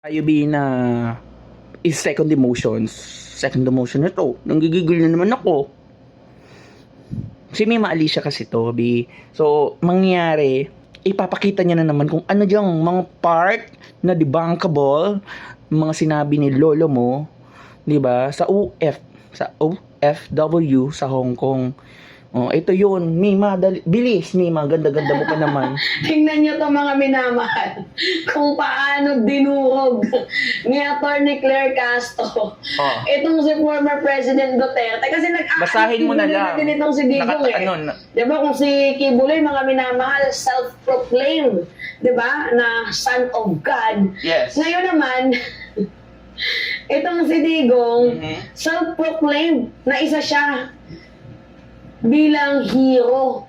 tayo be na is second emotions. Second emotion na to. Nanggigigil na naman ako. Si Mima Alicia kasi to, B. So, mangyayari, ipapakita niya na naman kung ano diyang mga part na debunkable, mga sinabi ni lolo mo, 'di ba? Sa UF, sa OFW sa Hong Kong. Oh, ito 'yun. Mima, dali, bilis Mima, ganda-ganda mo pa naman. Tingnan nyo to mga minamahal. Kung paano dinurog ni Atty. Claire Castro. Oh. Itong si former President Duterte. Kasi nag Basahin mo na lang. din itong si Digong eh. ano, na- Di ba kung si Kibuloy, mga minamahal, self-proclaimed, di ba, na son of God. Yes. Ngayon naman, itong si Digong, Mhm. self-proclaimed na isa siya bilang hero.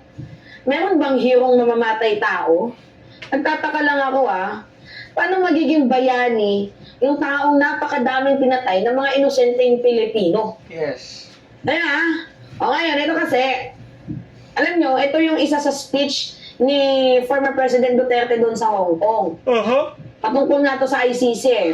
Meron bang hirong mamamatay tao? Nagtataka lang ako ah. Paano magiging bayani yung taong napakadaming pinatay ng mga inosenteng Pilipino? Yes. Kaya ah, o ngayon, ito kasi, alam nyo, ito yung isa sa speech ni former President Duterte doon sa Hong Kong. Uh-huh. Patungkol nga to sa ICC eh.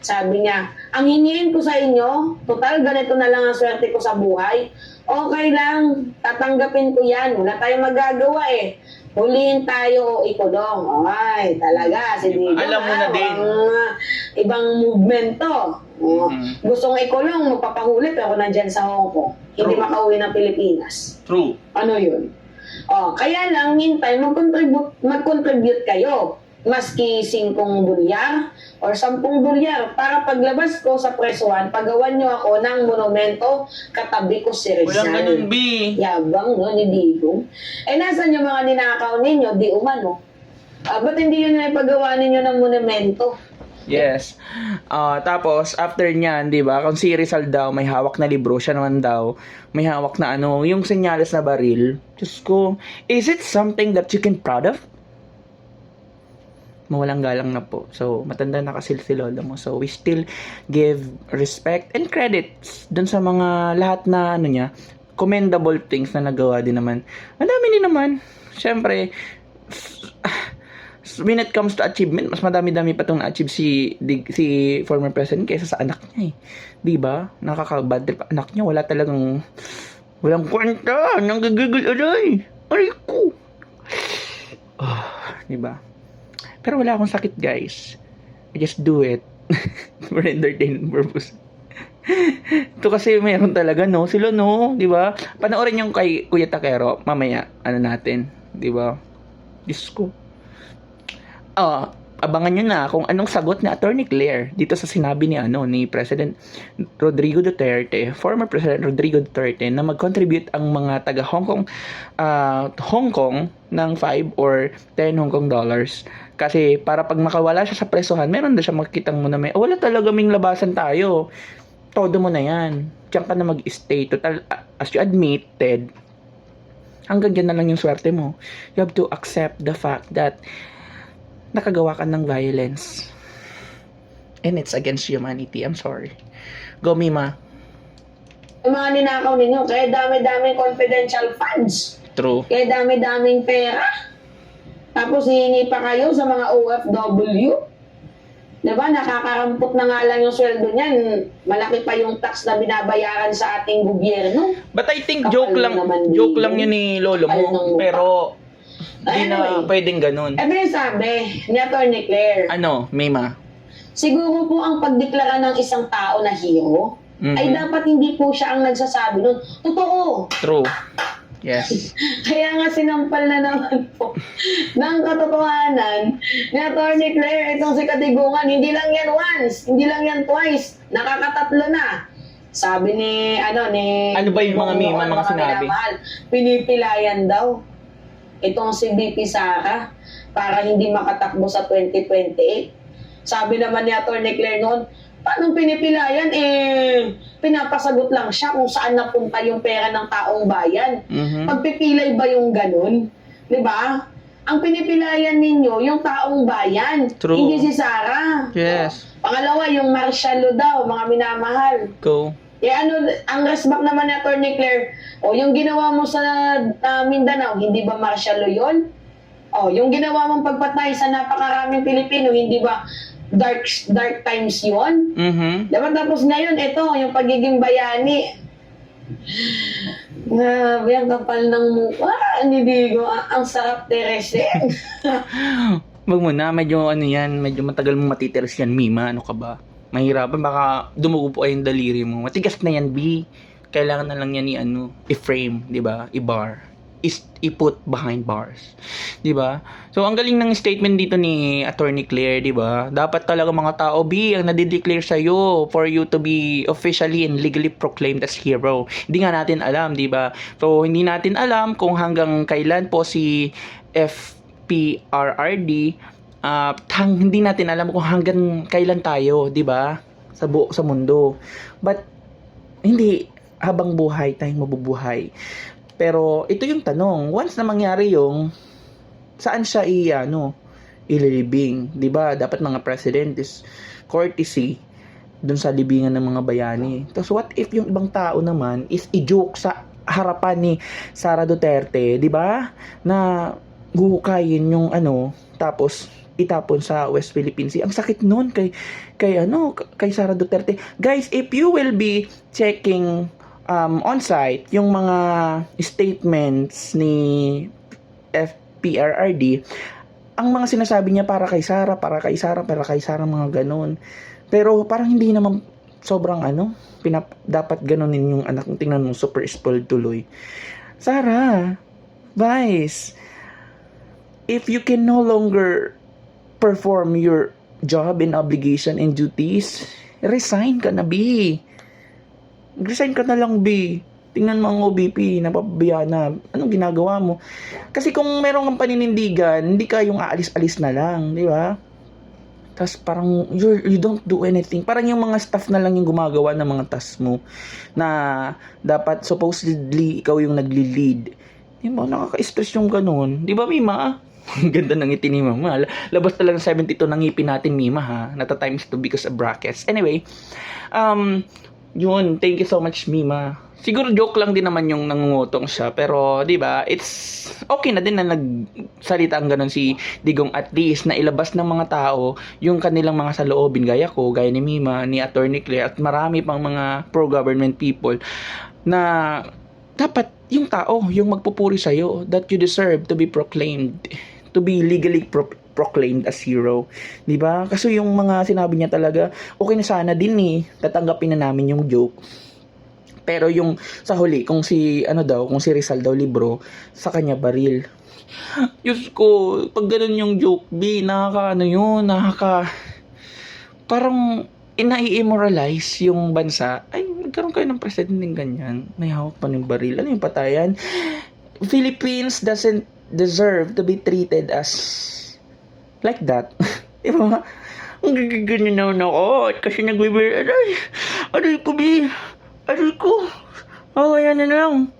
Sabi niya, ang hingin ko sa inyo, total ganito na lang ang swerte ko sa buhay. Okay lang, tatanggapin ko yan. Wala tayong magagawa eh. Huliin tayo o ikulong. Ay, talaga. Si? Digong, Alam mo na din. Ibang, ah, ibang movement to. Oh, Mhm. Gustong ikulong, magpapahuli pero nandyan sa Hong Kong. Hindi makauwi ng Pilipinas. True. Ano yun? Oh, kaya lang, meantime, mag-contribute, mag-contribute kayo. Maski 5 dolyar or 10 dolyar para paglabas ko sa presuhan, pagawan nyo ako ng monumento katabi ko si Rizal. Walang ganun, B. Yabang, no, ni Digong. Eh, nasan yung mga ninakaw ninyo? Di umano. Ah, ba't hindi yun na ipagawa ninyo ng monumento? Yes. Ah, tapos, after niyan, di ba, kung si Rizal daw, may hawak na libro, siya naman daw, may hawak na ano, yung senyales na baril. Diyos ko, is it something that you can proud of? Mawalang galang na po. So, matanda na kasi si lolo mo. So, we still give respect and credits dun sa mga lahat na ano niya, commendable things na nagawa din naman. Ang dami din naman. Siyempre, when it comes to achievement, mas madami-dami pa itong na-achieve si, si former president kaysa sa anak niya eh. Ba? Nakaka-bad trip anak niya. Wala talagang, walang kwenta. Nanggagigil aray. Aray ko. Di ba? Pero wala akong sakit, guys. I just do it for entertainment purpose. Ito kasi meron talaga, no? Sila, no? Di ba? Panoorin yung kay Kuya Takero. Mamaya, ano natin. Di ba? Diyos ko. Ah, abangan nyo na kung anong sagot ni Attorney Claire dito sa sinabi ni ano ni President Rodrigo Duterte, former President Rodrigo Duterte na mag-contribute ang mga taga Hong Kong ah, Hong Kong ng 5 or 10 Hong Kong dollars. Kasi para pag makawala siya sa presuhan, meron na siya makikitang mo na may, "Oh, wala talaga ming labasan tayo. Todo mo na yan. Diyan ka na mag-stay. Total, as you admitted, hanggang dyan na lang yung swerte mo. You have to accept the fact that nakagawa ka ng violence. And it's against humanity. I'm sorry. Go, Mima. Yung mga ninakaw ninyo, kaya dami-daming confidential funds. True. Kaya dami-daming pera. Tapos hihingi pa kayo sa mga OFW. Diba? Nakakarampot na nga lang yung sweldo niyan. Malaki pa yung tax na binabayaran sa ating gobyerno. But I think Kapal joke lang, naman joke lang yun ni Lolo mo. Pero, di na Anyway. pwedeng ganun. Ito yung sabi ni Atty. Claire. Ano, Mima? Siguro po ang pagdeklara ng isang tao na hero Mhm. ay dapat hindi po siya ang nagsasabi nun. Totoo. True. Yes. Kaya nga sinampal na naman po ng katotohanan ni Atty. Claire itong si Katigungan. Hindi lang yan once, hindi lang yan twice. Nakakatatlo na. Sabi ni, ano, ni... Ano ba yung mga at mga sinabi? minamahal. Pinipilayan daw itong si BP Sara para hindi makatakbo sa 2028. Sabi naman ni Atty. Claire noon, paano pinipilayan? Eh, pinapasagot lang siya kung saan napunta yung pera ng taong bayan. Mhm. Pagpipilay ba yung ganun? Di ba? Ang pinipilayan ninyo, yung taong bayan. True. Hindi si Sara. Yes. Pangalawa, yung martial law daw, mga minamahal. Go. Eh ano, ang resback naman ni Atty. Claire, o yung ginawa mo sa ah, Mindanao, hindi ba martial law yun? O, yung ginawa mong pagpatay sa napakaraming Pilipino, hindi ba dark dark times yon. Mhm. Diba tapos ngayon, ito, yung pagiging bayani. Grabe, ang kapal ng mukha ni Digo. Ang, ang sarap teresin. Wag mo na, medyo ano yan, medyo matagal mo matitiras yan, Mima. Ano ka ba? Mahirapan, baka dumugo po yung daliri mo. Matigas na yan, B. Kailangan na lang yan i ano, i-frame, di ba? I-bar. Is, i-put behind bars. Di ba? So, ang galing ng statement dito ni Attorney Claire, di ba? Dapat talaga mga tao, B, ang nadideclare sa'yo for you to be officially and legally proclaimed as hero. Hindi nga natin alam, di ba? So, hindi natin alam kung hanggang kailan po si FPRRD ah, hang, hindi natin alam kung hanggang kailan tayo, 'di ba? Sa buo sa mundo. But hindi habang buhay tayong mabubuhay. Pero ito yung tanong, once na mangyari yung saan siya i ano ililibing, 'di ba? Dapat mga president is courtesy dun sa libingan ng mga bayani. Tapos what if yung ibang tao naman is i-joke sa harapan ni Sara Duterte, 'di ba? Na guhukayin yung ano, tapos itapon sa West Philippine Sea. Ang sakit nun kay kay ano kay Sara Duterte. Guys, if you will be checking um, on site yung mga statements ni FPRRD, ang mga sinasabi niya para kay Sara, para kay Sara, para kay Sara mga ganun. Pero parang hindi naman sobrang ano, pinap dapat ganunin yung anak mo. Tingnan mo, super spoiled tuloy. Sara, Vice, if you can no longer perform your job and obligation and duties, resign ka na, B. Resign ka na lang, B. Tingnan mo ang OBP, napapabayaan na. Anong ginagawa mo? Kasi kung meron kang paninindigan, hindi ka yung aalis-alis na lang, di ba? Tapos parang you're, you don't do anything. Parang yung mga staff na lang yung gumagawa ng mga task mo na dapat supposedly ikaw yung nagli-lead. Di ba? Nakaka-stress yung ganun. Di ba, Mima? Ang ganda ng ngiti ni Mama. Labas talaga ng 72 ng ngipin natin, Mima, ha? Nata times 2 because of brackets. Anyway, um, yun. Thank you so much, Mima. Siguro joke lang din naman yung nangungutong siya. Pero, di ba, it's okay na din na nagsalita ang ganun si Digong at least na ilabas ng mga tao yung kanilang mga saloobin gaya ko, gaya ni Mima, ni Attorney Claire at marami pang mga pro-government people na dapat yung tao, yung magpupuri sa'yo that you deserve to be proclaimed to be legally pro- proclaimed as hero. 'Di ba? Kasi yung mga sinabi niya talaga, okay na sana din eh. Tatanggapin na namin yung joke. Pero yung sa huli, kung si ano daw, kung si Rizal daw libro, sa kanya baril. Diyos ko, pag ganun yung joke, B, nakaka ano yun, nakaka... Parang ina-immoralize yung bansa. Ay, nagkaroon kayo ng presidente ganyan. May hawak pa ng baril. Ano yung patayan? Philippines doesn't deserve to be treated as like that. Di ba? Ang gigiganyan naman ako at kasi nagbibir... Aray! Aray ko, B! Aray ko! Oh, ayan na lang.